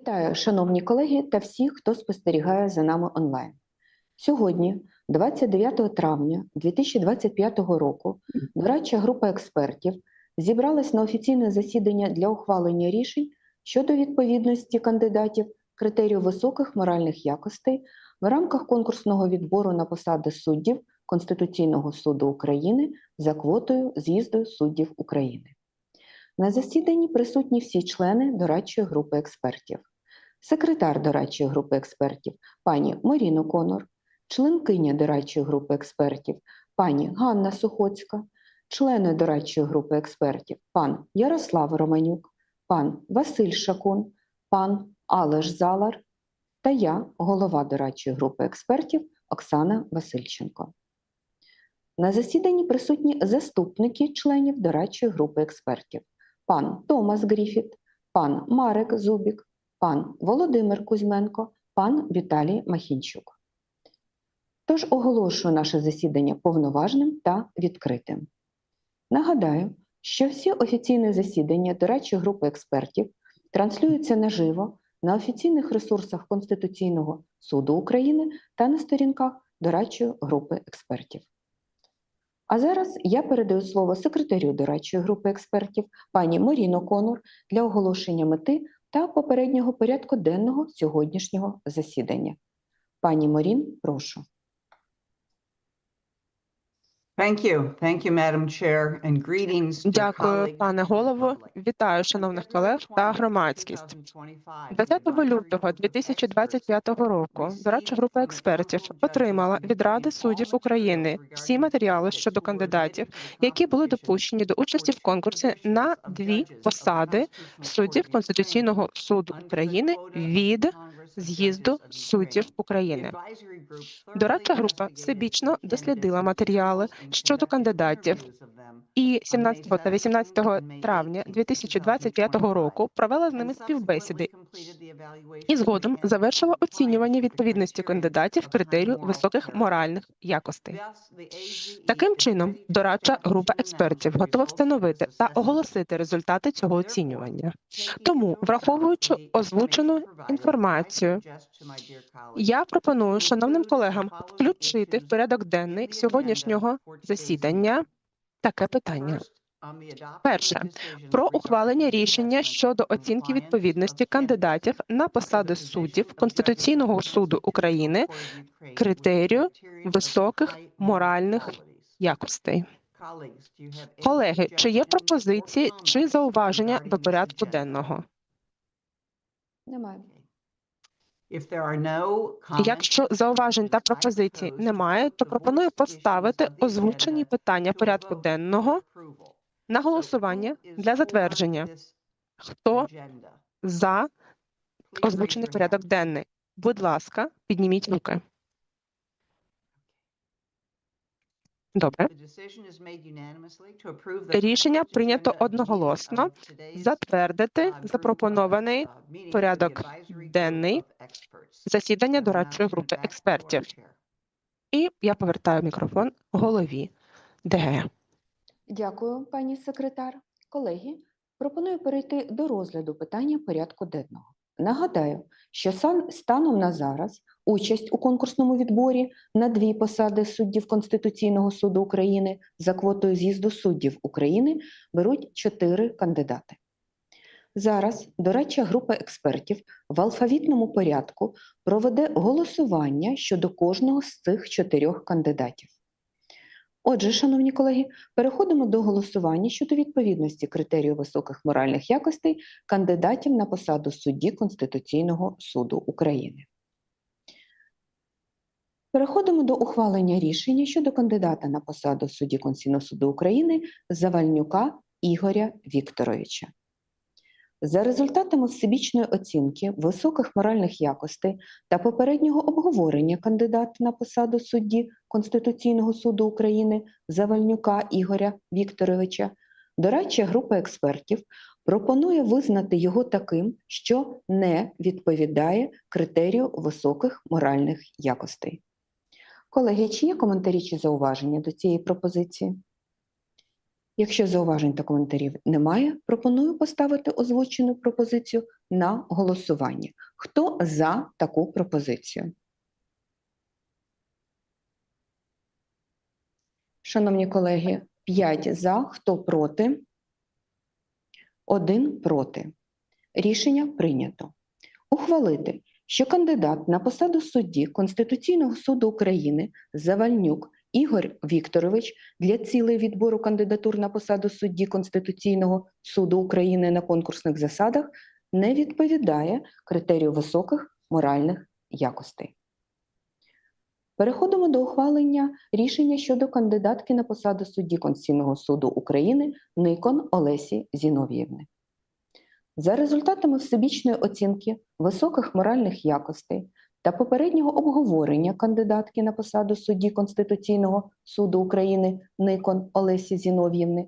Вітаю, шановні колеги та всі, хто спостерігає за нами онлайн. Сьогодні, 29 травня 2025 року, дорадча група експертів зібралась на офіційне засідання для ухвалення рішень щодо відповідності кандидатів критерію високих моральних якостей в рамках конкурсного відбору на посади суддів Конституційного суду України за квотою з'їзду суддів України. На засіданні присутні всі члени дорадчої групи експертів. Секретар дорадчої групи експертів пані Маріно Конор, членкиня дорадчої групи експертів пані Ганна Сухоцька, члени дорадчої групи експертів пан Ярослав Романюк, пан Василь Шакун, пан Алеш Залар та я, голова дорадчої групи експертів Оксана Васильченко. На засіданні присутні заступники членів дорадчої групи експертів пан Томас Гріфіт, пан Марек Зубік, пан Володимир Кузьменко, пан Віталій Махінчук. Тож оголошую наше засідання повноважним та відкритим. Нагадаю, що всі офіційні засідання дорадчої групи експертів транслюються наживо на офіційних ресурсах Конституційного суду України та на сторінках дорадчої групи експертів. А зараз я передаю слово секретарю дорадчої групи експертів пані Моріно Конор для оголошення мети та попереднього порядку денного сьогоднішнього засідання. Пані Морін, прошу. Thank you. Thank you, Madam Chair, and greetings to Дякую, пане голово. Вітаю шановних колег та громадськість. 20 лютого 2025 року дорадча група експертів отримала від Ради суддів України всі матеріали щодо кандидатів, які були допущені до участі в конкурсі на дві посади суддів Конституційного суду України від з'їзду суддів України. Дорадча група всебічно дослідила матеріали щодо кандидатів і 17 та 18 травня 2025 року провела з ними співбесіди і згодом завершила оцінювання відповідності кандидатів критерію високих моральних якостей. Таким чином, дорадча група експертів готова встановити та оголосити результати цього оцінювання. Тому, враховуючи озвучену інформацію, я пропоную шановним колегам включити в порядок денний сьогоднішнього засідання таке питання. Перше про ухвалення рішення щодо оцінки відповідності кандидатів на посади суддів Конституційного суду України критерію високих моральних якостей. Колеги, чи є пропозиції чи зауваження до порядку денного? Немає. Якщо зауважень та пропозицій немає, то пропоную поставити озвучені питання порядку денного на голосування для затвердження. Хто за озвучений порядок денний? Будь ласка, підніміть руки. Добре. Рішення прийнято одноголосно затвердити запропонований порядок денний Засідання дорадчої групи експертів. І я повертаю мікрофон голові ДГ. Дякую, пані секретар. Колеги, пропоную перейти до розгляду питання порядку денного. Нагадаю, що станом на зараз участь у конкурсному відборі на дві посади суддів Конституційного суду України за квотою з'їзду суддів України беруть чотири кандидати. Зараз дорадча група експертів в алфавітному порядку проведе голосування щодо кожного з цих чотирьох кандидатів. Отже, шановні колеги, переходимо до голосування щодо відповідності критерію високих моральних якостей кандидатів на посаду судді Конституційного суду України. Переходимо до ухвалення рішення щодо кандидата на посаду судді Конституційного суду України Завальнюка Ігоря Вікторовича. За результатами всебічної оцінки високих моральних якостей та попереднього обговорення кандидата на посаду судді Конституційного суду України Завальнюка Ігоря Вікторовича, дорадча група експертів пропонує визнати його таким, що не відповідає критерію високих моральних якостей. Колеги, чи є коментарі чи зауваження до цієї пропозиції? Якщо зауважень та коментарів немає, пропоную поставити озвучену пропозицію на голосування. Хто за таку пропозицію? Шановні колеги, 5 за, хто проти? Один проти. Рішення прийнято. Ухвалити, що кандидат на посаду судді Конституційного суду України Завальнюк Ігор Вікторович для цілей відбору кандидатур на посаду судді Конституційного суду України на конкурсних засадах не відповідає критерію високих моральних якостей. Переходимо до ухвалення рішення щодо кандидатки на посаду судді Конституційного суду України Никон Олесі Зінов'євни. За результатами всебічної оцінки високих моральних якостей та попереднього обговорення кандидатки на посаду судді Конституційного суду України Никон Олесі Зінов'євни,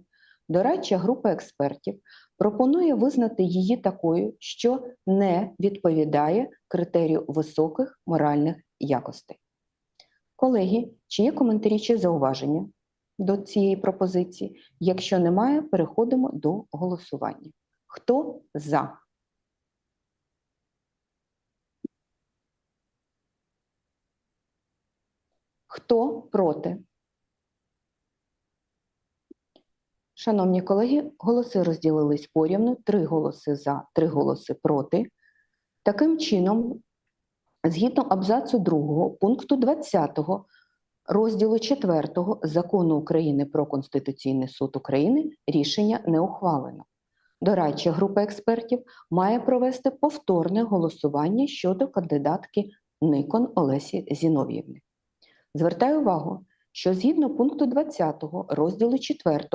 дорадча група експертів пропонує визнати її такою, що не відповідає критерію високих моральних якостей. Колеги, чи є коментарі чи зауваження до цієї пропозиції? Якщо немає, переходимо до голосування. Хто за? Хто проти? Шановні колеги, голоси розділились порівну: три голоси за, три голоси проти. Таким чином, згідно абзацу 2 пункту 20 розділу 4 Закону України про Конституційний суд України рішення не ухвалено. Дорадча група експертів має провести повторне голосування щодо кандидатки Никон Олесі Зінов'євни. Звертаю увагу, що згідно пункту 20 розділу 4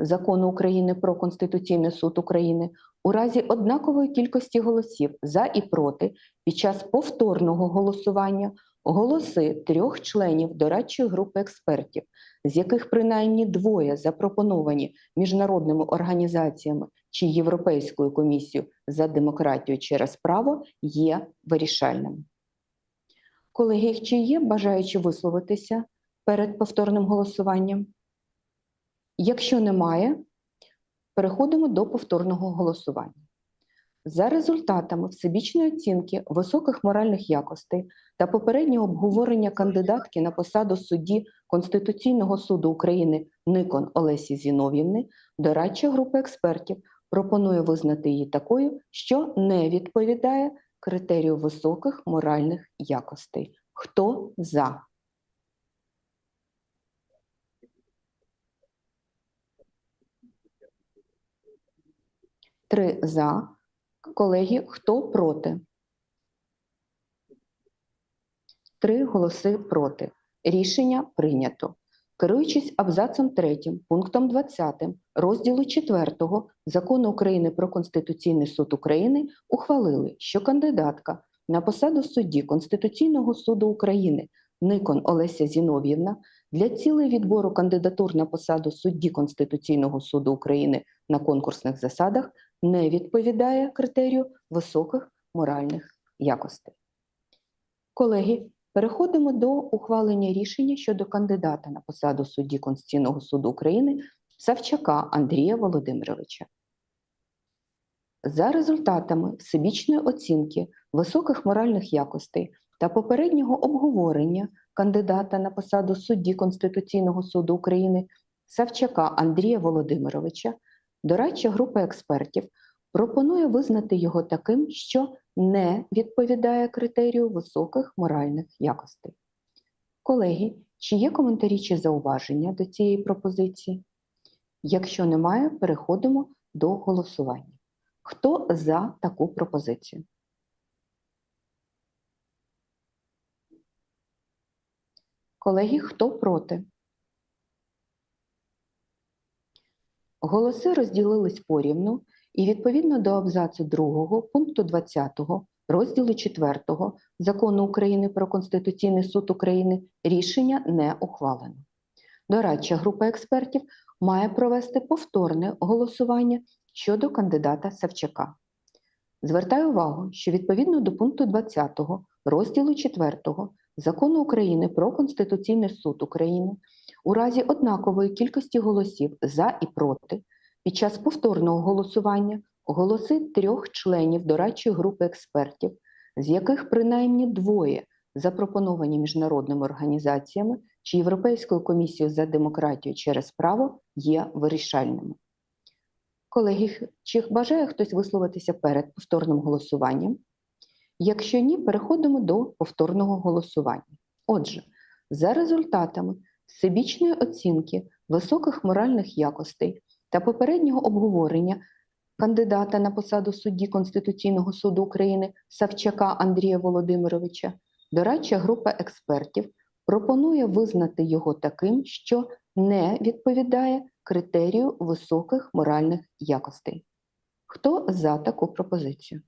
Закону України про Конституційний суд України у разі однакової кількості голосів за і проти під час повторного голосування голоси трьох членів дорадчої групи експертів, з яких принаймні двоє запропоновані міжнародними організаціями чи Європейською комісією за демократію через право, є вирішальними. Колеги, чи є бажаючі висловитися перед повторним голосуванням? Якщо немає, переходимо до повторного голосування. За результатами всебічної оцінки високих моральних якостей та попереднього обговорення кандидатки на посаду судді Конституційного суду України Никон Олесі Зінов'євни, дорадча група експертів пропонує визнати її такою, що не відповідає критерію високих моральних якостей. Хто за? Три за. Колеги, хто проти? Три голоси проти. Рішення прийнято. Керуючись абзацом 3 пунктом 20 розділу 4 Закону України про Конституційний суд України ухвалили, що кандидатка на посаду судді Конституційного суду України Никон Олеся Зінов'євна для цілей відбору кандидатур на посаду судді Конституційного суду України на конкурсних засадах не відповідає критерію високих моральних якостей. Колеги, переходимо до ухвалення рішення щодо кандидата на посаду судді Конституційного суду України Савчака Андрія Володимировича. За результатами всебічної оцінки високих моральних якостей та попереднього обговорення кандидата на посаду судді Конституційного суду України Савчака Андрія Володимировича, дорадча група експертів пропонує визнати його таким, що не відповідає критерію високих моральних якостей. Колеги, чи є коментарі чи зауваження до цієї пропозиції? Якщо немає, переходимо до голосування. Хто за таку пропозицію? Колеги, хто проти? Голоси розділились порівну і відповідно до абзацу 2 пункту 20 розділу 4 Закону України про Конституційний суд України рішення не ухвалено. Дорадча група експертів має провести повторне голосування щодо кандидата Савчака. Звертаю увагу, що відповідно до пункту 20 розділу 4 Закону України про Конституційний суд України у разі однакової кількості голосів за і проти під час повторного голосування голоси трьох членів дорадчої групи експертів, з яких принаймні двоє запропоновані міжнародними організаціями чи Європейською комісією за демократію через право, є вирішальними. Колеги, чи бажає хтось висловитися перед повторним голосуванням? Якщо ні, переходимо до повторного голосування. Отже, за результатами всебічної оцінки високих моральних якостей та попереднього обговорення кандидата на посаду судді Конституційного суду України Савчака Андрія Володимировича, дорадча група експертів пропонує визнати його таким, що не відповідає критерію високих моральних якостей. Хто за таку пропозицію?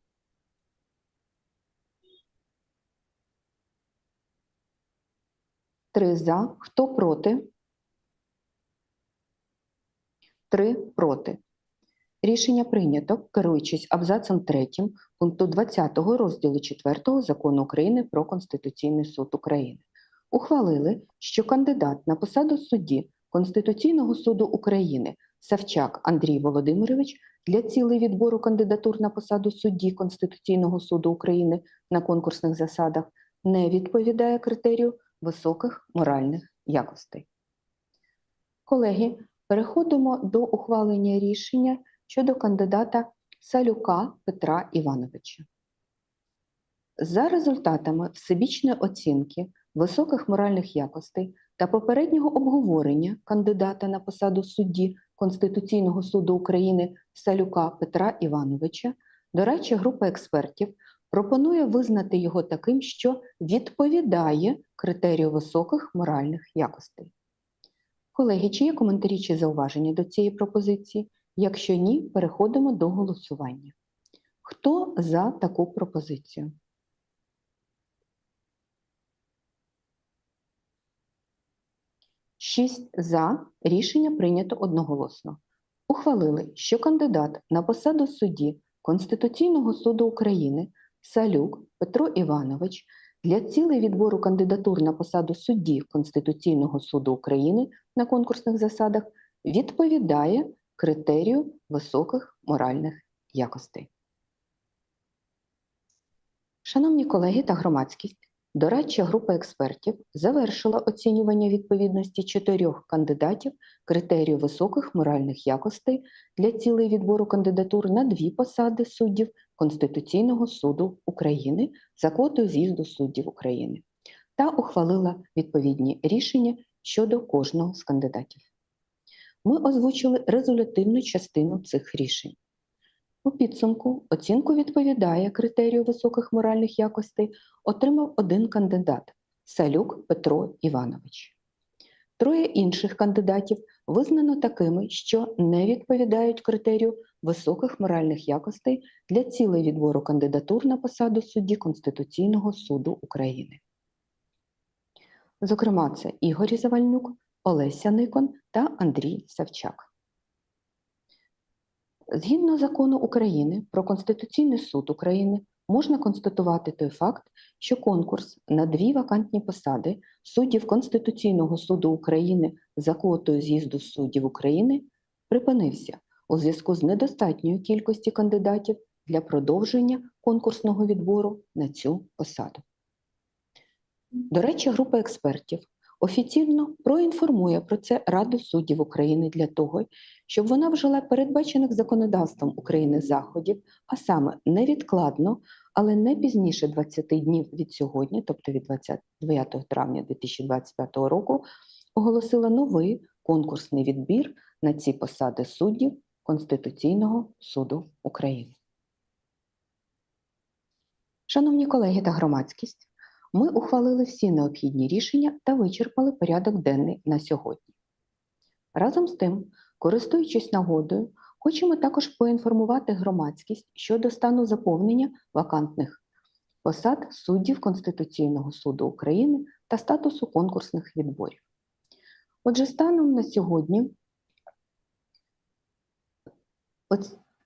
Три за. Хто проти? Три проти. Рішення прийнято, керуючись абзацом 3 пункту 20 розділу 4 Закону України про Конституційний суд України. Ухвалили, що кандидат на посаду судді Конституційного суду України Савчак Андрій Володимирович для цілей відбору кандидатур на посаду судді Конституційного суду України на конкурсних засадах не відповідає критерію високих моральних якостей. Колеги, переходимо до ухвалення рішення щодо кандидата Салюка Петра Івановича. За результатами всебічної оцінки високих моральних якостей та попереднього обговорення кандидата на посаду судді Конституційного суду України Салюка Петра Івановича, дорадча група експертів пропонує визнати його таким, що відповідає критерію високих моральних якостей. Колеги, чи є коментарі чи зауваження до цієї пропозиції? Якщо ні, переходимо до голосування. Хто за таку пропозицію? Шість за. Рішення прийнято одноголосно. Ухвалили, що кандидат на посаду судді Конституційного суду України Салюк Петро Іванович для цілей відбору кандидатур на посаду судді Конституційного суду України на конкурсних засадах відповідає критерію високих моральних якостей. Шановні колеги та громадськість, дорадча група експертів завершила оцінювання відповідності чотирьох кандидатів критерію високих моральних якостей для цілей відбору кандидатур на дві посади суддів Конституційного суду України за квотою з'їзду суддів України та ухвалила відповідні рішення щодо кожного з кандидатів. Ми озвучили резолютивну частину цих рішень. У підсумку оцінку відповідає критерію високих моральних якостей отримав один кандидат Салюк Петро Іванович. Троє інших кандидатів визнано такими, що не відповідають критерію високих моральних якостей для цілей відбору кандидатур на посаду судді Конституційного суду України. Зокрема, це Ігор Завальнюк, Олеся Никон та Андрій Савчак. Згідно закону України про Конституційний суд України можна констатувати той факт, що конкурс на дві вакантні посади суддів Конституційного суду України за квотою з'їзду суддів України припинився у зв'язку з недостатньою кількістю кандидатів для продовження конкурсного відбору на цю посаду. До речі, група експертів офіційно проінформує про це Раду суддів України для того, щоб вона вжила передбачених законодавством України заходів, а саме невідкладно, але не пізніше 20 днів від сьогодні, тобто від 29 травня 2025 року, оголосила новий конкурсний відбір на ці посади суддів Конституційного суду України. Шановні колеги та громадськість, ми ухвалили всі необхідні рішення та вичерпали порядок денний на сьогодні. Разом з тим, користуючись нагодою, хочемо також поінформувати громадськість щодо стану заповнення вакантних посад суддів Конституційного суду України та статусу конкурсних відборів. Отже, станом на сьогодні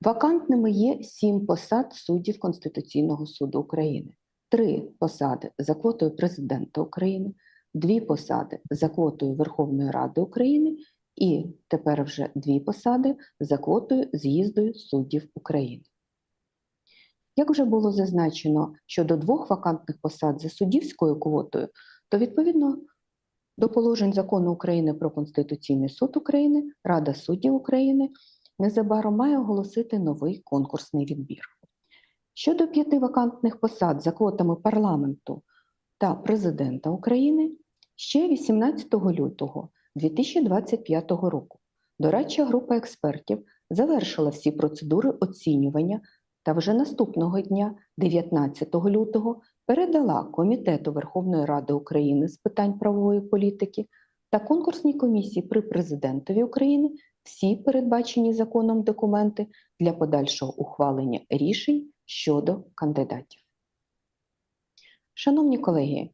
вакантними є сім посад суддів Конституційного суду України. три посади за квотою президента України, дві посади за квотою Верховної Ради України і тепер вже дві посади за квотою з'їзду суддів України. Як вже було зазначено щодо двох вакантних посад за суддівською квотою, то відповідно до положень закону України про Конституційний суд України Рада суддів України незабаром має оголосити новий конкурсний відбір. Щодо п'яти вакантних посад за квотами парламенту та президента України, ще 18 лютого 2025 року дорадча група експертів завершила всі процедури оцінювання та вже наступного дня, 19 лютого, передала Комітету Верховної Ради України з питань правової політики та конкурсній комісії при президентові України всі передбачені законом документи для подальшого ухвалення рішень щодо кандидатів. Шановні колеги,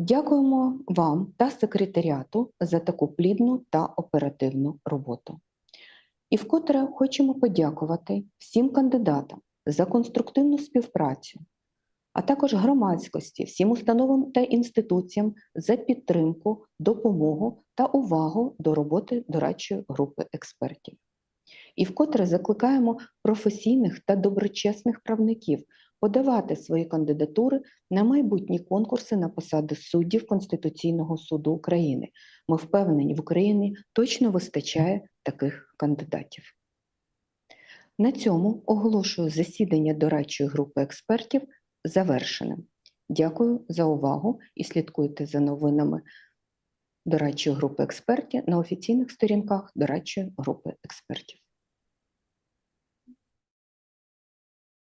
дякуємо вам та секретаріату за таку плідну та оперативну роботу. І вкотре хочемо подякувати всім кандидатам за конструктивну співпрацю, а також громадськості, всім установам та інституціям за підтримку, допомогу та увагу до роботи дорадчої групи експертів. І вкотре закликаємо професійних та доброчесних правників подавати свої кандидатури на майбутні конкурси на посади суддів Конституційного суду України. Ми впевнені, в Україні точно вистачає таких кандидатів. На цьому оголошую засідання дорадчої групи експертів завершеним. Дякую за увагу і слідкуйте за новинами дорадчої групи експертів на офіційних сторінках дорадчої групи експертів.